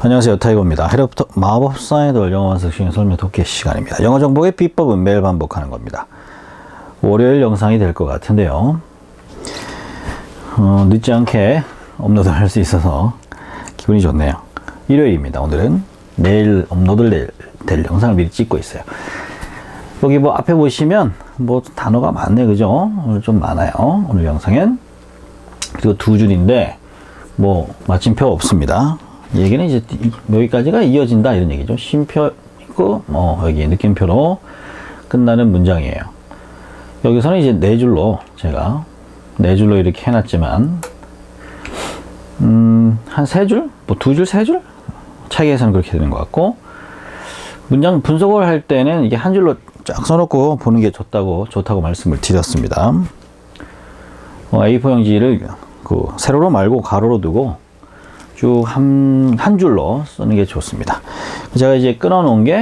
안녕하세요 타이거입니다. 해리포터 마법사의 돌 영어 완성 시간 설명 독해 시간입니다. 영어 정복의 비법은 매일 반복하는 겁니다. 월요일 영상이 될 것 같은데요. 어, 늦지 않게 업로드 할 수 있어서 기분이 좋네요. 일요일입니다. 오늘은 내일 업로드 될 영상을 미리 찍고 있어요. 여기 뭐 앞에 보시면 뭐 단어가 많네 그죠? 오늘 좀 많아요. 오늘 영상엔 그리고 두 줄인데 뭐 마침표 없습니다. 얘기는 이제 여기까지가 이어진다 이런 얘기죠. 쉼표 있고 뭐 여기 느낌표로 끝나는 문장이에요. 여기서는 이제 네 줄로 제가 네 줄로 이렇게 해놨지만 음, 한 세 줄? 뭐 두 줄, 세 줄? 차이에서는 그렇게 되는 것 같고 문장 분석을 할 때는 이게 한 줄로 쫙 써놓고 보는 게 좋다고 좋다고 말씀을 드렸습니다. 어, A4 용지를 그 세로로 말고 가로로 두고 쭉 한 한 줄로 쓰는 게 좋습니다. 제가 이제 끊어 놓은 게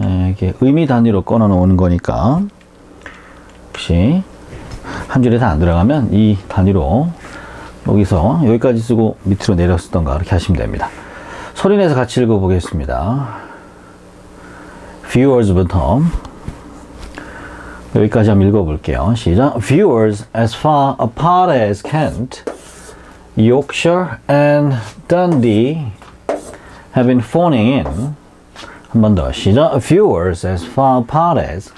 에, 이렇게 의미 단위로 끊어 놓은 거니까 혹시 한 줄에 다 안 들어가면 이 단위로 여기서 여기까지 쓰고 밑으로 내렸었던가 그렇게 하시면 됩니다. 소리 내서 같이 읽어 보겠습니다. viewers부터 여기까지 한번 읽어 볼게요. 시작. Viewers as far apart as Kent, Yorkshire and Dundee have been phoning in. 한 번 더. 시작. Viewers as far apart as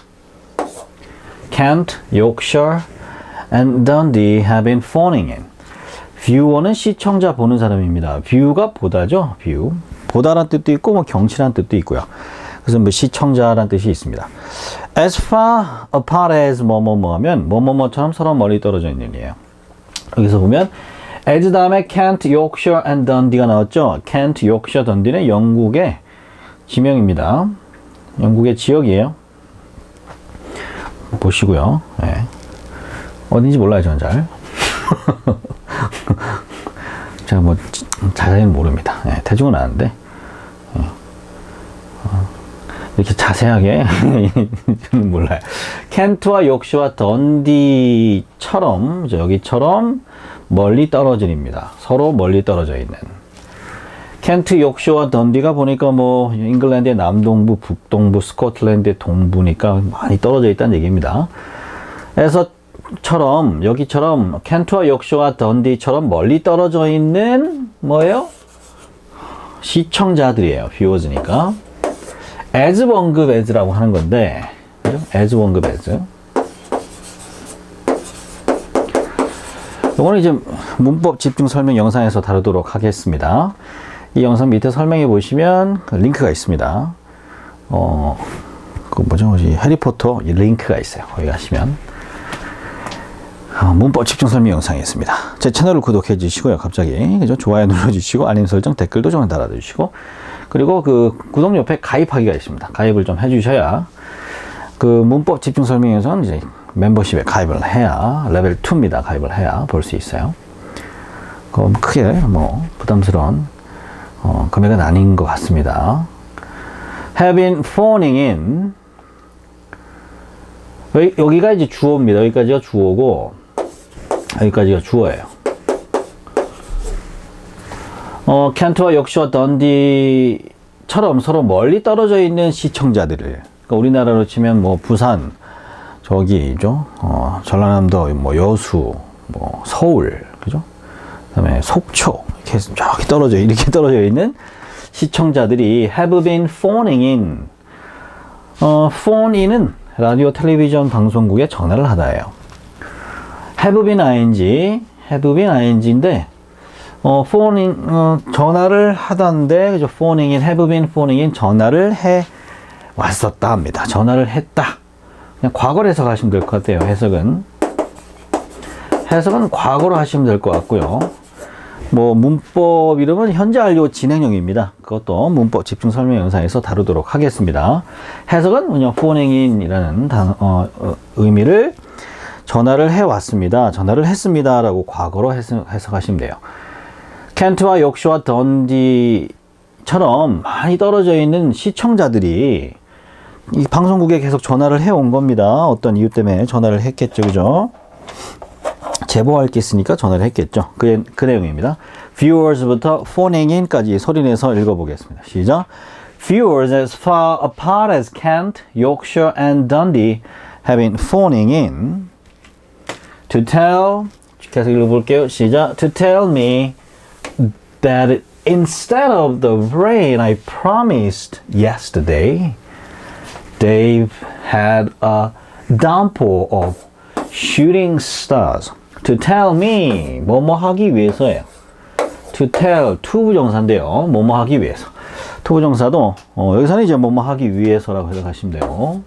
Kent, Yorkshire and Dundee have been phoning in. 뷰어는 시청자 보는 사람입니다. 뷰가 보다죠. 뷰. 보다란 뜻도 있고 뭐 경치란 뜻도 있고요. 그래서 뭐 시청자란 뜻이 있습니다. As far apart as 뭐뭐뭐 하면 뭐뭐뭐처럼 서로 멀리 떨어져 있는 이에요. 여기서 보면 as 다음에 Kent, Yorkshire and Dundee가 나왔죠. Kent, Yorkshire, Dundee는 영국의 지명입니다. 영국의 지역이에요. 보시고요. 네. 어딘지 몰라요, 저는 잘. 제가 뭐 자세히는 모릅니다. 네, 대중은 아는데 이렇게 자세하게 저는 몰라요. 켄트와 욕시와 던디처럼 여기처럼 멀리 떨어집니다. 서로 멀리 떨어져 있는. 켄트, 욕시와 던디가 보니까 뭐 잉글랜드의 남동부, 북동부, 스코틀랜드의 동부니까 많이 떨어져 있다는 얘기입니다. 그래서 처럼 여기처럼 켄트와 욕시와 던디처럼 멀리 떨어져 있는 뭐예요? 시청자들이에요. 뷰어즈니까. As 원급 as라고 하는 건데 그죠? as 원급 as 이거는 이제 문법 집중 설명 영상에서 다루도록 하겠습니다. 이 영상 밑에 설명해 보시면 그 링크가 있습니다. 어, 그 뭐죠? 이 해리포터 이 링크가 있어요. 거기 가시면 어, 문법 집중 설명 영상이 있습니다. 제 채널을 구독해 주시고요. 갑자기 그죠? 좋아요 눌러 주시고 알림 설정 댓글도 좀 달아 주시고 그리고 그 구독 옆에 가입하기가 있습니다. 가입을 좀 해주셔야 그 문법 집중 설명에서는 이제 멤버십에 가입을 해야 레벨 2입니다. 가입을 해야 볼 수 있어요. 그 크게 뭐 부담스러운 어, 금액은 아닌 것 같습니다. have been phoning in 여기, 여기가 이제 주어입니다. 여기까지가 주어고 여기까지가 주어예요. 어, 켄트와 역시와 던디처럼 서로 멀리 떨어져 있는 시청자들을 그러니까 우리나라로 치면 뭐 부산 저기죠? 어, 전라남도 뭐 여수 뭐 서울 그죠? 그다음에 속초 이렇게 저기 떨어져 이렇게 떨어져 있는 시청자들이 have been phoning in. 어, phone in은 라디오 텔레비전 방송국에 전화를 하다예요. have been ing, have been ing인데 어, phoning 어, 전화를 하던데 그죠? phoning in, have been phoning in 전화를 해 왔었다 합니다. 전화를 했다. 그냥 과거로 해석하시면 될 것 같아요. 해석은 해석은 과거로 하시면 될 것 같고요. 뭐 문법 이름은 현재 완료 진행형입니다. 그것도 문법 집중 설명 영상에서 다루도록 하겠습니다. 해석은 뭐냐 phoning-in이라는 단, 어, 어, 의미를 전화를 해 왔습니다. 전화를 했습니다 라고 과거로 해석, 해석하시면 돼요. 켄트와 욕시와 던디처럼 많이 떨어져 있는 시청자들이 이 방송국에 계속 전화를 해온 겁니다. 어떤 이유 때문에 전화를 했겠죠, 그죠? 제보할 게 있으니까 전화를 했겠죠. 그, 그 내용입니다. viewers부터 phoning in까지 소리내서 읽어보겠습니다. 시작. Viewers as far apart as Kent, Yorkshire and Dundee have been phoning in to tell 계속 읽어볼게요. 시작. To tell me that instead of the rain I promised yesterday, they've had a downpour of shooting stars. To tell me 뭐뭐 하기 위해서예요. To tell 투부정사인데요. 뭐뭐 하기 위해서. 투부정사도 어, 여기서는 이제 뭐뭐 하기 위해서라고 해석하시면 돼요.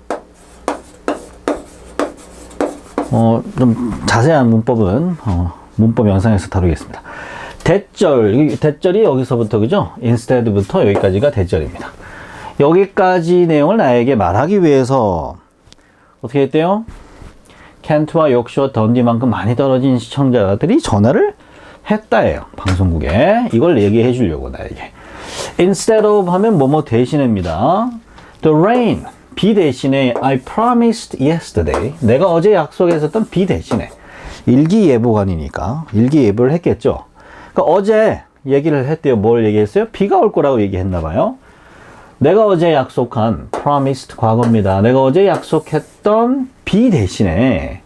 어, 좀 자세한 문법은 어, 문법 영상에서 다루겠습니다. 대절, 이 대절이 여기서부터 그죠? instead부터 여기까지가 대절입니다. 여기까지 내용을 나에게 말하기 위해서 어떻게 했대요? 켄트와 욕시와 던디만큼 많이 떨어진 시청자들이 전화를 했다예요. 방송국에 이걸 얘기해 주려고 나에게. Instead of 하면 뭐뭐 대신입니다. The rain 비 대신에 I promised yesterday 내가 어제 약속했었던 비 대신에 일기예보관이니까 일기예보를 했겠죠. 그러니까 어제 얘기를 했대요. 뭘 얘기했어요? 비가 올 거라고 얘기했나 봐요. 내가 어제 약속한 promised 과거입니다. 내가 어제 약속했던 비 대신에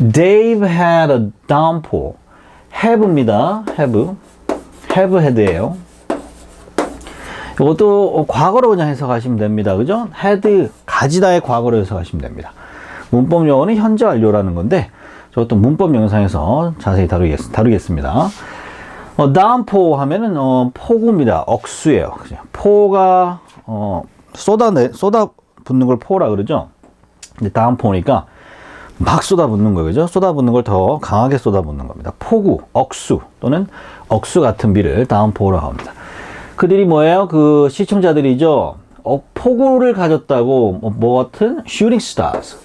they've had a downpour have입니다. have have had예요. 이것도 과거로 그냥 해석하시면 됩니다. 그죠? had 가지다의 과거로 해석하시면 됩니다. 문법 용어는 현재 완료라는 건데 저것도 문법 영상에서 자세히 다루겠, 다루겠습니다. 어, downpour 하면은 어, 폭우입니다. 억수예요. 그죠? 포가 어, 쏟아내 쏟아 붓는 걸 포라 그러죠. 근데 downpour니까 막 쏟아붓는 거예요. 그죠? 쏟아붓는 걸 더 강하게 쏟아붓는 겁니다. 폭우, 억수 또는 억수 같은 비를 downpour라고 합니다. 그들이 뭐예요? 그 시청자들이죠. 어, 폭우를 가졌다고 뭐, 뭐 같은 shooting stars.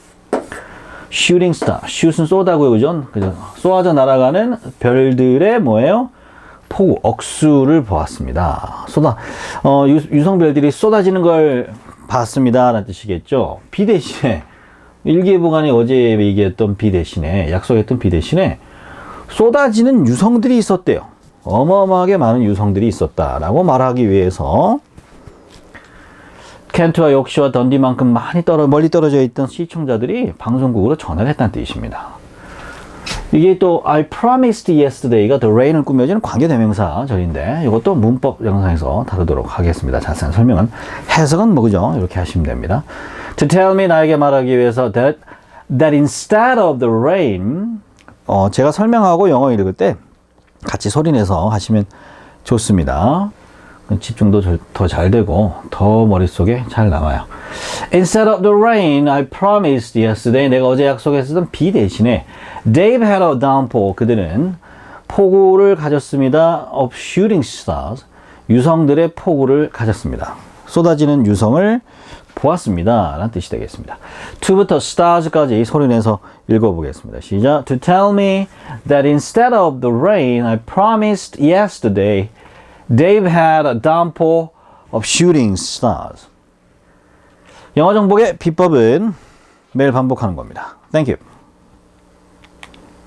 shooting star. shoot은 쏘다고요. 그죠? 그죠? 쏘아져 날아가는 별들의 뭐예요? 폭우, 억수를 보았습니다. 쏟아, 어, 유, 유성별들이 쏟아지는 걸 봤습니다. 라는 뜻이겠죠. 비 대신에, 일기예보관이 어제 얘기했던 비 대신에, 약속했던 비 대신에 쏟아지는 유성들이 있었대요. 어마어마하게 많은 유성들이 있었다라고 말하기 위해서 켄트와 욕시와 던디만큼 많이 떨어 멀리 떨어져 있던 시청자들이 방송국으로 전화를 했다는 뜻입니다. 이게 또 I promised yesterday가 the rain을 꾸며주는 관계대명사 절인데 이것도 문법 영상에서 다루도록 하겠습니다. 자세한 설명은 해석은 뭐 그죠? 이렇게 하시면 됩니다. To tell me 나에게 말하기 위해서 that that instead of the rain 어, 제가 설명하고 영어 읽을 때 같이 소리 내서 하시면 좋습니다. 집중도 더 잘 되고 더 머릿속에 잘 남아요. Instead of the rain, I promised yesterday. 내가 어제 약속했었던 비 대신에 They've had a downpour. 그들은 폭우를 가졌습니다. Of shooting stars. 유성들의 폭우를 가졌습니다. 쏟아지는 유성을 보았습니다. 라는 뜻이 되겠습니다. to부터 stars까지 소리내서 읽어보겠습니다. 시작. To tell me that instead of the rain I promised yesterday, they've had a downpour of shooting stars. 영어 정복의 비법은 매일 반복하는 겁니다. Thank you.